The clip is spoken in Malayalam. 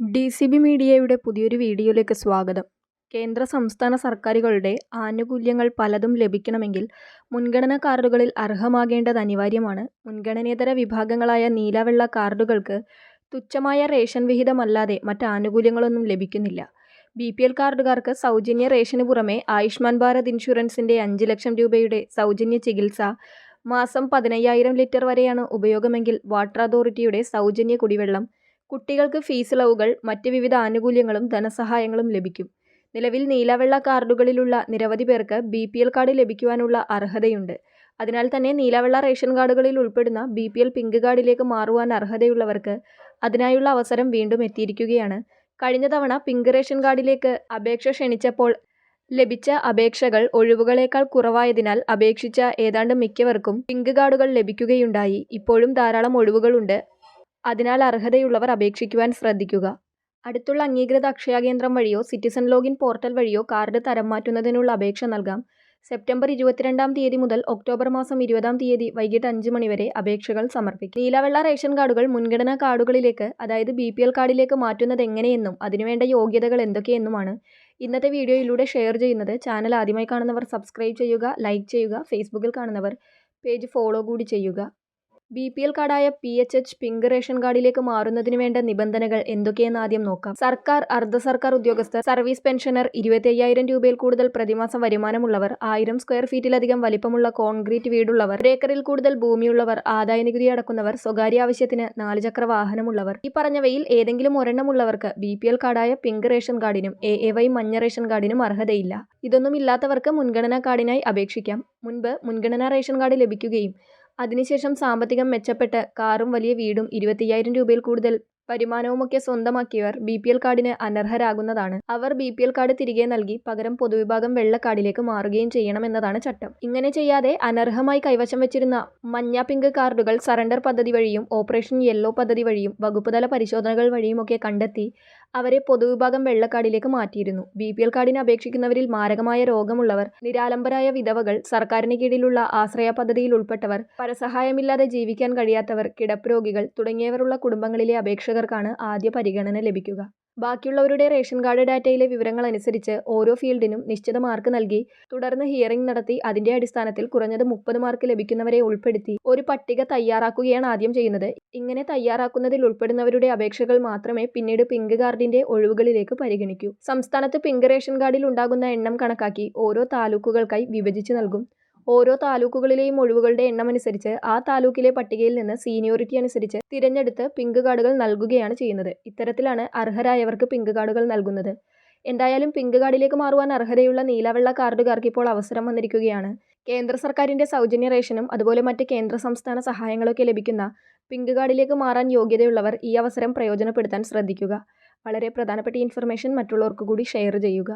ഡി സി ബി മീഡിയയുടെ പുതിയൊരു വീഡിയോയിലേക്ക് സ്വാഗതം. കേന്ദ്ര സംസ്ഥാന സർക്കാരുകളുടെ ആനുകൂല്യങ്ങൾ പലതും ലഭിക്കണമെങ്കിൽ മുൻഗണനാ കാർഡുകളിൽ അർഹമാകേണ്ടത് അനിവാര്യമാണ്. മുൻഗണനേതര വിഭാഗങ്ങളായ നീലവെള്ള കാർഡുകൾക്ക് തുച്ഛമായ റേഷൻ വിഹിതമല്ലാതെ മറ്റ് ആനുകൂല്യങ്ങളൊന്നും ലഭിക്കുന്നില്ല. ബി പി എൽ കാർഡുകാർക്ക് സൗജന്യ റേഷന് പുറമെ ആയുഷ്മാൻ ഭാരത് ഇൻഷുറൻസിന്റെ അഞ്ച് ലക്ഷം രൂപയുടെ സൗജന്യ ചികിത്സ മാസം പതിനയ്യായിരം ലിറ്റർ വരെയാണ് ഉപയോഗമെങ്കിൽ വാട്ടർ അതോറിറ്റിയുടെ സൗജന്യ കുടിവെള്ളം കുട്ടികൾക്ക് ഫീസ് ഇളവുകൾ മറ്റ് വിവിധ ആനുകൂല്യങ്ങളും ധനസഹായങ്ങളും ലഭിക്കും. നിലവിൽ നീലവെള്ള കാർഡുകളിലുള്ള നിരവധി പേർക്ക് ബി പി എൽ കാർഡ് ലഭിക്കുവാനുള്ള അർഹതയുണ്ട്. അതിനാൽ തന്നെ നീലവെള്ള റേഷൻ കാർഡുകളിൽ ഉൾപ്പെടുന്ന ബി പി എൽ പിങ്ക് കാർഡിലേക്ക് മാറുവാൻ അർഹതയുള്ളവർക്ക് അതിനായുള്ള അവസരം വീണ്ടും എത്തിയിരിക്കുകയാണ്. കഴിഞ്ഞ തവണ പിങ്ക് റേഷൻ കാർഡിലേക്ക് അപേക്ഷ ക്ഷണിച്ചപ്പോൾ ലഭിച്ച അപേക്ഷകൾ ഒഴിവുകളേക്കാൾ കുറവായതിനാൽ അപേക്ഷിച്ച ഏതാണ്ട് മിക്കവർക്കും പിങ്ക് കാർഡുകൾ ലഭിക്കുകയുണ്ടായി. ഇപ്പോഴും ധാരാളം ഒഴിവുകളുണ്ട്. അതിനാൽ അർഹതയുള്ളവർ അപേക്ഷിക്കുവാൻ ശ്രദ്ധിക്കുക. അടുത്തുള്ള അംഗീകൃത അക്ഷയ കേന്ദ്രം വഴിയോ സിറ്റിസൺ ലോഗിൻ പോർട്ടൽ വഴിയോ കാർഡ് തരം മാറ്റുന്നതിനുള്ള അപേക്ഷ നൽകാം. സെപ്റ്റംബർ ഇരുപത്തിരണ്ടാം തീയതി മുതൽ ഒക്ടോബർ മാസം ഇരുപതാം തീയതി വൈകിട്ട് അഞ്ച് മണിവരെ അപേക്ഷകൾ സമർപ്പിക്കും നീലവെള്ള റേഷൻ കാർഡുകൾ മുൻഗണനാ കാർഡുകളിലേക്ക് അതായത് ബി പി എൽ കാർഡിലേക്ക് മാറ്റുന്നത് എങ്ങനെയെന്നും അതിനുവേണ്ട യോഗ്യതകൾ എന്തൊക്കെയെന്നുമാണ് ഇന്നത്തെ വീഡിയോയിലൂടെ ഷെയർ ചെയ്യുന്നത്. ചാനൽ ആദ്യമായി കാണുന്നവർ സബ്സ്ക്രൈബ് ചെയ്യുക ലൈക്ക് ചെയ്യുക ഫേസ്ബുക്കിൽ കാണുന്നവർ പേജ് ഫോളോ കൂടി ചെയ്യുക. B P L കാർഡായ P H H pink ration കാർഡിലേക്ക് മാറുന്നതിന് വേണ്ട നിബന്ധനകൾ എന്തൊക്കെയെന്ന് ആദ്യം നോക്കാം. സർക്കാർ അർദ്ധ സർക്കാർ ഉദ്യോഗസ്ഥർ സർവീസ് പെൻഷനർ ഇരുപത്തി അയ്യായിരം രൂപയിൽ കൂടുതൽ പ്രതിമാസം വരുമാനമുള്ളവർ ആയിരം സ്ക്വയർ ഫീറ്റിലധികം വലിപ്പമുള്ള കോൺക്രീറ്റ് വീടുള്ളവർ ഏക്കറിൽ കൂടുതൽ ഭൂമിയുള്ളവർ ആദായ നികുതി അടക്കുന്നവർ സ്വകാര്യ ആവശ്യത്തിന് നാല് ചക്ര വാഹനമുള്ളവർ ഈ പറഞ്ഞവയിൽ ഏതെങ്കിലും ഒരെണ്ണമുള്ളവർക്ക് ബി പി എൽ കാർഡായ പിങ്ക് റേഷൻ കാർഡിനും എ എ വൈ മഞ്ഞ റേഷൻ കാർഡിനും അർഹതയില്ല. ഇതൊന്നും ഇല്ലാത്തവർക്ക് മുൻഗണനാ കാർഡിനായി അപേക്ഷിക്കാം. മുൻപ് മുൻഗണനാ റേഷൻ കാർഡ് ലഭിക്കുകയും അതിനുശേഷം സാമ്പത്തികം മെച്ചപ്പെട്ട് കാറും വലിയ വീടും ഇരുപത്തിയ്യായിരം രൂപയിൽ കൂടുതൽ വരുമാനവുമൊക്കെ സ്വന്തമാക്കിയവർ ബി പി എൽ കാർഡിന് അനർഹരാകുന്നതാണ്. അവർ ബി പി എൽ കാർഡ് തിരികെ നൽകി പകരം പൊതുവിഭാഗം വെള്ള കാർഡിലേക്ക് മാറുകയും ചെയ്യണമെന്നതാണ് ചട്ടം. ഇങ്ങനെ ചെയ്യാതെ അനർഹമായി കൈവശം വെച്ചിരുന്ന മഞ്ഞ പിങ്ക് കാർഡുകൾ സറണ്ടർ പദ്ധതി വഴിയും ഓപ്പറേഷൻ യെല്ലോ പദ്ധതി വഴിയും വകുപ്പുതല പരിശോധനകൾ വഴിയുമൊക്കെ കണ്ടെത്തി അവരെ പൊതുവിഭാഗം വെള്ളക്കാർഡിലേക്ക് മാറ്റിയിരുന്നു. ബി പി എൽ കാർഡിന് അപേക്ഷിക്കുന്നവരിൽ മാരകമായ രോഗമുള്ളവർ നിരാലംബരായ വിധവകൾ സർക്കാരിന് കീഴിലുള്ള ആശ്രയ പദ്ധതിയിൽ ഉൾപ്പെട്ടവർ പരസഹായമില്ലാതെ ജീവിക്കാൻ കഴിയാത്തവർ കിടപ്പ് രോഗികൾ തുടങ്ങിയവരുള്ള കുടുംബങ്ങളിലെ അപേക്ഷകർക്കാണ് ആദ്യ പരിഗണന ലഭിക്കുക. ബാക്കിയുള്ളവരുടെ റേഷൻ കാർഡ് ഡാറ്റയിലെ വിവരങ്ങൾ അനുസരിച്ച് ഓരോ ഫീൽഡിനും നിശ്ചിത മാർക്ക് നൽകി തുടർന്ന് ഹിയറിംഗ് നടത്തി അതിന്റെ അടിസ്ഥാനത്തിൽ കുറഞ്ഞത് മുപ്പത് മാർക്ക് ലഭിക്കുന്നവരെ ഉൾപ്പെടുത്തി ഒരു പട്ടിക തയ്യാറാക്കുകയാണ് ആദ്യം ചെയ്യുന്നത്. ഇങ്ങനെ തയ്യാറാക്കുന്നതിൽ ഉൾപ്പെടുന്നവരുടെ അപേക്ഷകൾ മാത്രമേ പിന്നീട് പിങ്ക് കാർഡിന്റെ ഒഴിവുകളിലേക്ക് പരിഗണിക്കൂ. സംസ്ഥാനത്ത് പിങ്ക് റേഷൻ കാർഡിൽ ഉണ്ടാകുന്ന എണ്ണം കണക്കാക്കി ഓരോ താലൂക്കുകൾക്കായി വിഭജിച്ച് നൽകും. ഓരോ താലൂക്കുകളിലെയും ഒഴിവുകളുടെ എണ്ണമനുസരിച്ച് ആ താലൂക്കിലെ പട്ടികയിൽ നിന്ന് സീനിയോറിറ്റി അനുസരിച്ച് തിരഞ്ഞെടുത്ത് പിങ്ക് കാർഡുകൾ നൽകുകയാണ് ചെയ്യുന്നത്. ഇത്തരത്തിലാണ് അർഹരായവർക്ക് പിങ്ക് കാർഡുകൾ നൽകുന്നത്. എന്തായാലും പിങ്ക് കാർഡിലേക്ക് മാറുവാൻ അർഹതയുള്ള നീലവെള്ള കാർഡുകാർക്ക് ഇപ്പോൾ അവസരം വന്നിരിക്കുകയാണ്. കേന്ദ്ര സർക്കാരിന്റെ സൗജന്യ റേഷനും അതുപോലെ മറ്റ് കേന്ദ്ര സംസ്ഥാന സഹായങ്ങളൊക്കെ ലഭിക്കുന്ന പിങ്ക് കാർഡിലേക്ക് മാറാൻ യോഗ്യതയുള്ളവർ ഈ അവസരം പ്രയോജനപ്പെടുത്താൻ ശ്രദ്ധിക്കുക. വളരെ പ്രധാനപ്പെട്ട ഇൻഫർമേഷൻ മറ്റുള്ളവർക്ക് കൂടി ഷെയർ ചെയ്യുക.